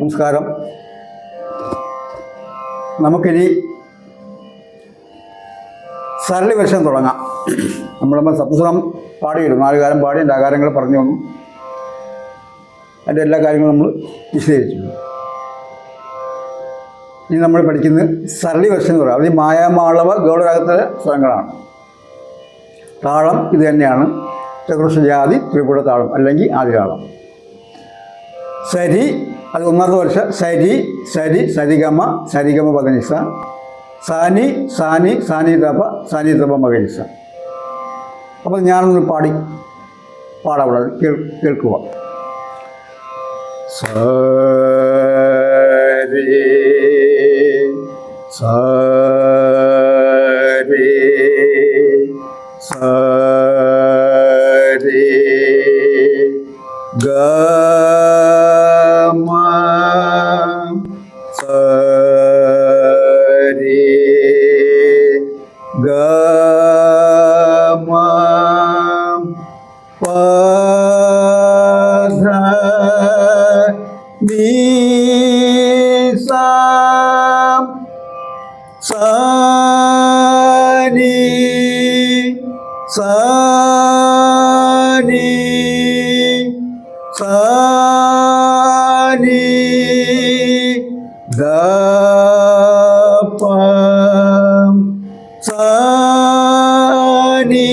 നമസ്കാരം. നമുക്കിനി സരളി വേഷം തുടങ്ങാം. നമ്മളിപ്പോൾ സപ്തസ്വരം പാടിയിടും. നാല് കാലം പാടി എന്റെ ആകാരങ്ങൾ പറഞ്ഞു വന്നു. അതിന്റെ എല്ലാ കാര്യങ്ങളും നമ്മൾ വിശദീകരിച്ചു. ഇനി നമ്മൾ പഠിക്കുന്നത് സരളി വേഷം എന്ന് പറയാം. അത് മായാമാളവ ഗൗഡരാഗത്തിലെ സ്വരങ്ങളാണ് താളം ഇത് തന്നെയാണ്. ചതുർഷജാതി ത്രിപുര താളം അല്ലെങ്കിൽ ആദിതാളം സരി അത് ഒന്നാമത്തെ വർഷം സരി സരി സരിഗമ സരിഗമ പകനിസ. സാനി സാനി സാനി തപ സാനി തപ മകനിസ അപ്പോൾ ഞാനൊന്ന് പാടി പാടാവിടെ കേൾ കേൾക്കുക. സരി സരി സനി ദപ സാനി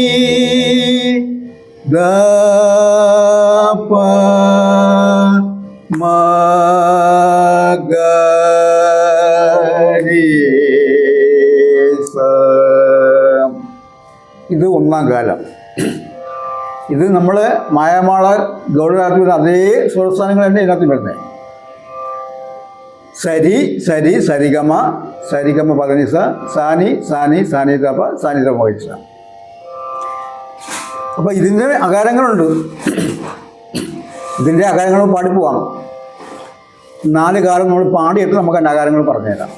ദപ മഗരീസം ഇത് ഒന്നാം കാലം. ഇത് നമ്മൾ മായാമാള ഗൗഡരാത്രി അതേ സ്വരസ്ഥാനങ്ങൾ തന്നെ ഇതിനകത്ത് വരുന്നത് സരി സരി സരിഗമ സരിഗമ പദനിസ സാനി സാനി സാനി തപ സാനി തപ വഹിച്ച അപ്പോൾ ഇതിന്റെ അകാരങ്ങളുണ്ട്. ഇതിന്റെ അകാരങ്ങൾ പാടിപ്പോവാം നാല് കാലം നമ്മൾ പാടിയിട്ട് നമുക്ക് അതിന്റെ അകാരങ്ങൾ പറഞ്ഞുതരാം.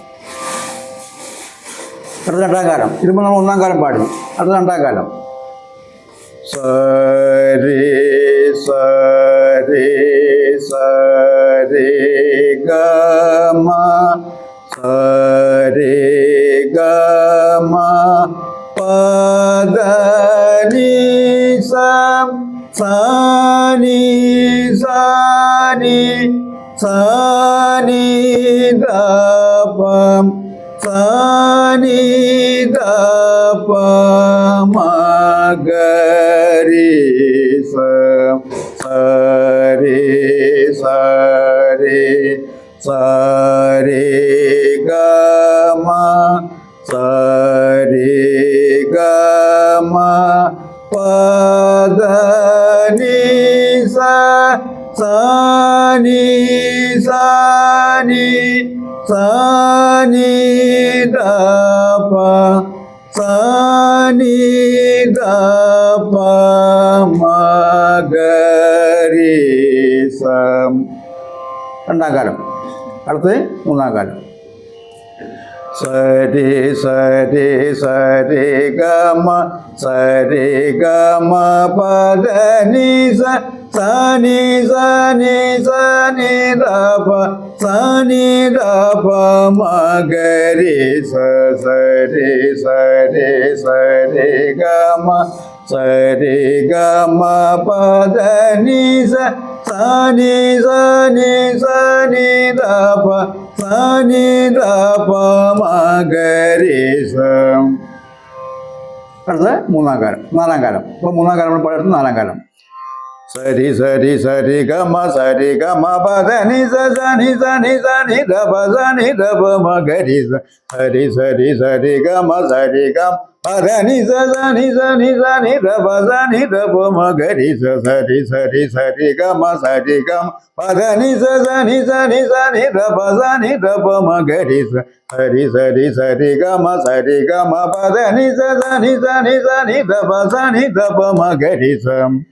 അടുത്ത രണ്ടാം കാലം ഇതിപ്പോൾ നമ്മൾ ഒന്നാം കാലം പാടി. അടുത്ത രണ്ടാം കാലം സരി സരി സരി ഗമ സരി ഗമ പദനി സം സനി സനി സനി ദപം സനി ദപം സരി ഗമ സരി ഗമ പദനി സനി സനി സനി ദപ സനി ദപ മഗരീസം രണ്ടാം കാലം. അടുത്ത് മൂന്നാം കാലം സരി സരി സരി ഗമ സരി ഗമ പദനി സ സനി സനി സനി ദപ സനി ദപ മഗരി സ സരി സരി സരി ഗമ സരി ഗമ പദനി സ സനി സനി സനി ദപ സനി ദപ മഗരീസം അടുത്ത മൂന്നാം കാലം നാലാം കാലം ഇപ്പോൾ മൂന്നാം കാലം നമ്മൾ പാടുന്നത് നാലാം കാലം സരി സരി സരി ഗമ സരി ഗമ പദനി സ സനി സനി സനി ദപ സനി ദപ മഗരി സ സരി സരി സരി ഗമ സരി ഗം പദനി സ സനി സനി സനി ദപ സനി ദപ മഗരി സ സരി സരി സരി ഗമ സരി ഗം പദനി സ സനി സനി സനി ദപ സനി ദപ മഗരി സ സരി സരി സരി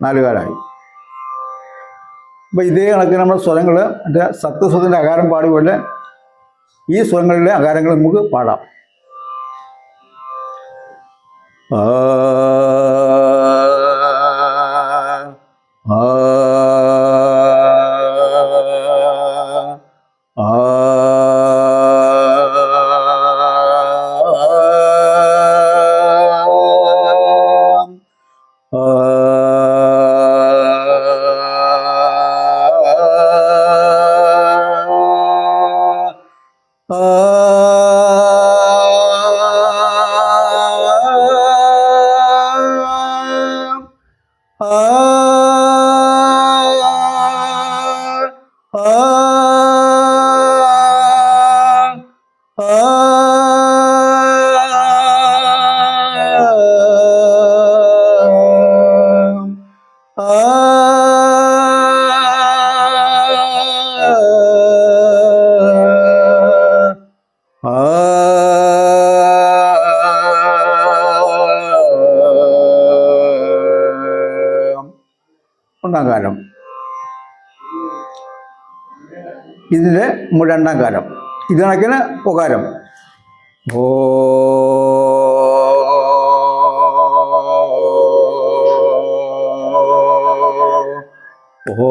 ഗമ സരി ഗമ പദനി സ സനി സനി സനി ദപ സനി ദപ മഗരി സ നാല് കാലമായി അപ്പോൾ ഇതേ കണക്കിന് നമ്മുടെ സ്വരങ്ങൾ മറ്റേ സത്യസ്വത്തിന്റെ അകാരം പാടിപോലെ ഈ സ്വരങ്ങളിലെ അകാരങ്ങൾ നമുക്ക് പാടാം. ആ ആ ഒന്നാം ഇതിന്റെ രണ്ടാം കാലം. ഇത് കണക്കിന് ഉപകാരം. ഓ ഓ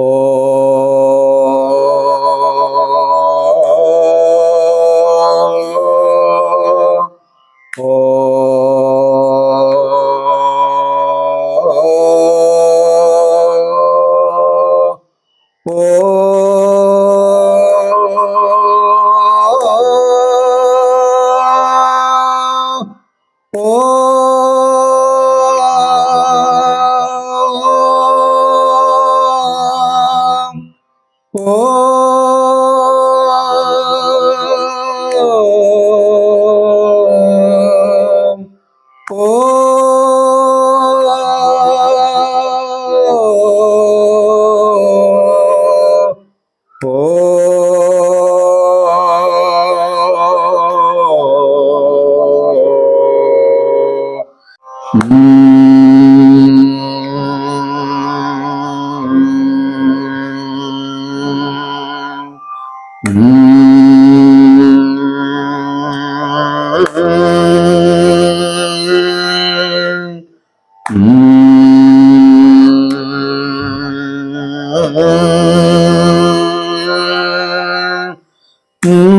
ഇതിപ്പോൾ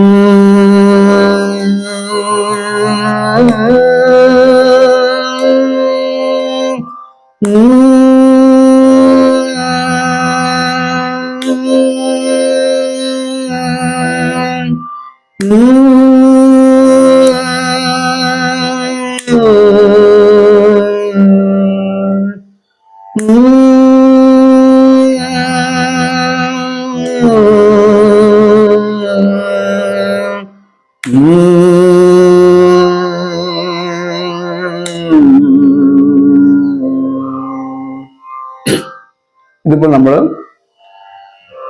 നമ്മൾ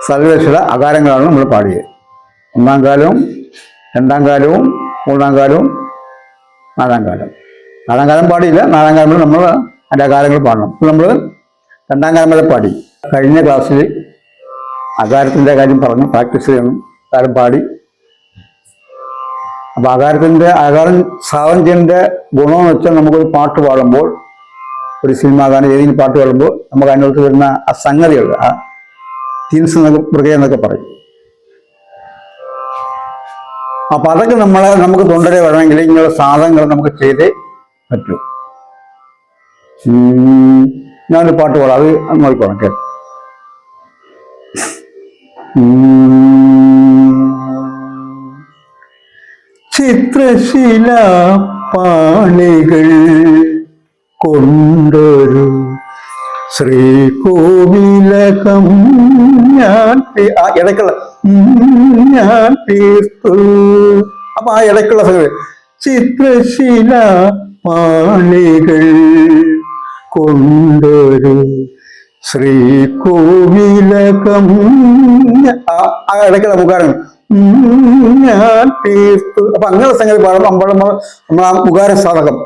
സർവകക്ഷിയുടെ അകാരങ്ങളാണ് നമ്മൾ പാടിയത്. ഒന്നാം കാലവും രണ്ടാം കാലവും മൂന്നാം കാലവും നാലാം കാലം നാലാം കാലം പാടിയില്ല നാലാം കാലം നമ്മൾ അതിന്റെ അകാരങ്ങൾ പാടണം. ഇപ്പോൾ നമ്മൾ രണ്ടാം കാലം വരെ പാടി. കഴിഞ്ഞ ക്ലാസ്സിൽ അകാരത്തിന്റെ കാര്യം പറഞ്ഞു പ്രാക്ടീസ് ചെയ്യണം കാലം പാടി. അപ്പോൾ അകാരത്തിന്റെ അകാരം സാധനം ഗുണമെന്ന് വെച്ചാൽ നമുക്കൊരു പാട്ട് പാടുമ്പോൾ ഒരു സിനിമ ഗാനം ഏതെങ്കിലും പാട്ട് പാടുമ്പോൾ നമുക്ക് അതിനകത്ത് വരുന്ന ആ സംഗതികൾ ആ തീംസ് എന്നൊക്കെ മൃഗം എന്നൊക്കെ പറയും. അപ്പൊ അതൊക്കെ നമ്മളെ നമുക്ക് തൊണ്ടരെ വരണമെങ്കിൽ ഇങ്ങനെയുള്ള സാധനങ്ങൾ നമുക്ക് ചെയ്തേ പറ്റൂ. ഞാനൊരു പാട്ട് പാടാം. അത് നോക്കിക്കോണം കേട്ടോ. ചിത്രശില പാളികൾ കൊണ്ടൊരു ശ്രീകോവിലകം ഞാൻ ആ ഇടയ്ക്കുള്ള ഞാൻ തീർത്തു. അപ്പൊ ആ ഇടയ്ക്കുള്ള സംഗതി. ചിത്രശീല പാളികൾ കൊണ്ടൊരു ശ്രീകോവിലകം ആ ഇടയ്ക്കുള്ള മുഖാരം ഞാൻ തീർത്തു. അപ്പൊ അങ്ങനെ സംഗതി പാടുമ്പോൾ നമ്മൾ നമ്മൾ ആ മുഖാര സാധകം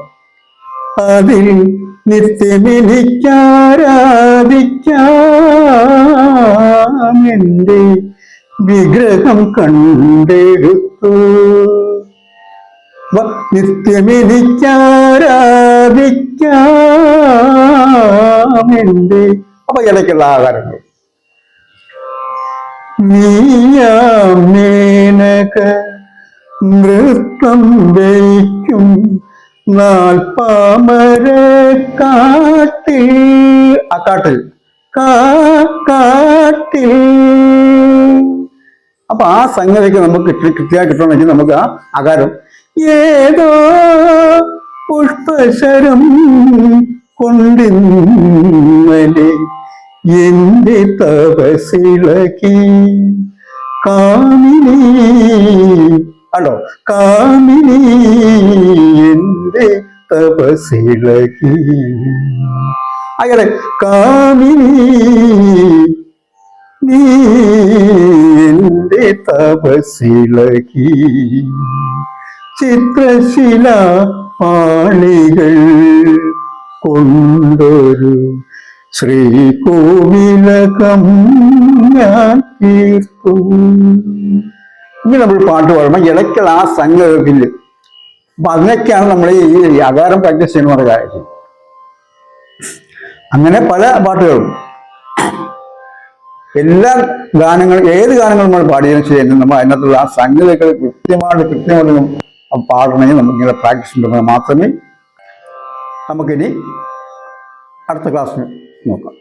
അതിൽ നിത്യമെനിക്കാരാധിക്കാം. എന്റെ വിഗ്രഹം കണ്ടെടുത്തു. വ- നിത്യമെനിക്കാരാധിക്കാം. എന്റെ അപ്പൊ ഇടയ്ക്കുള്ള ആകാരങ്ങൾ നീയാമേനക നൃത്തം വയ്ക്കും. നാൽപ്പാമര കാട്ടിൽ. ആ കാട്ടിൽ. കാട്ടിൽ അപ്പൊ ആ സംഗതിക്ക് നമുക്ക് കൃത്യ- കൃത്യമായി കിട്ടണമെങ്കിൽ നമുക്ക് ആ അകാരം ഏതോ പുഷ്പശരം കൊണ്ടിന്നലെ എന്റെ തപസിളക്കി കാമിനി അല്ലോ കാമിനി എന്റെ തപസിളകി അങ്ങനെ കാമിനി നീ എന്റെ തപസിളകി ചിത്രശില പാളികൾ കൊണ്ടൊരു ശ്രീകോവിലകം ഞാൻ തീർത്തു ഇനി നമ്മൾ പാട്ട് പാടുമ്പോൾ ഇടയ്ക്കുള്ള ആ സംഗതിക്കില്ല അപ്പൊ അതിനൊക്കെയാണ് നമ്മൾ ഈ അകാരം പ്രാക്ടീസ് ചെയ്യുന്ന കാര്യം അങ്ങനെ പല പാട്ടുകളും. എല്ലാ ഗാനങ്ങളും ഏത് ഗാനങ്ങളും നമ്മൾ പാടിയതിനു ശേഷം നമ്മൾ അതിനകത്തുള്ള ആ സംഗതികൾ കൃത്യമായിട്ട് കൃത്യമായിട്ട് പാടണമെങ്കിൽ നമുക്ക് ഇങ്ങനെ പ്രാക്ടീസ് ഉണ്ടെങ്കിൽ മാത്രമേ നമുക്കിനി അടുത്ത ക്ലാസ്സിന് നോക്കാം.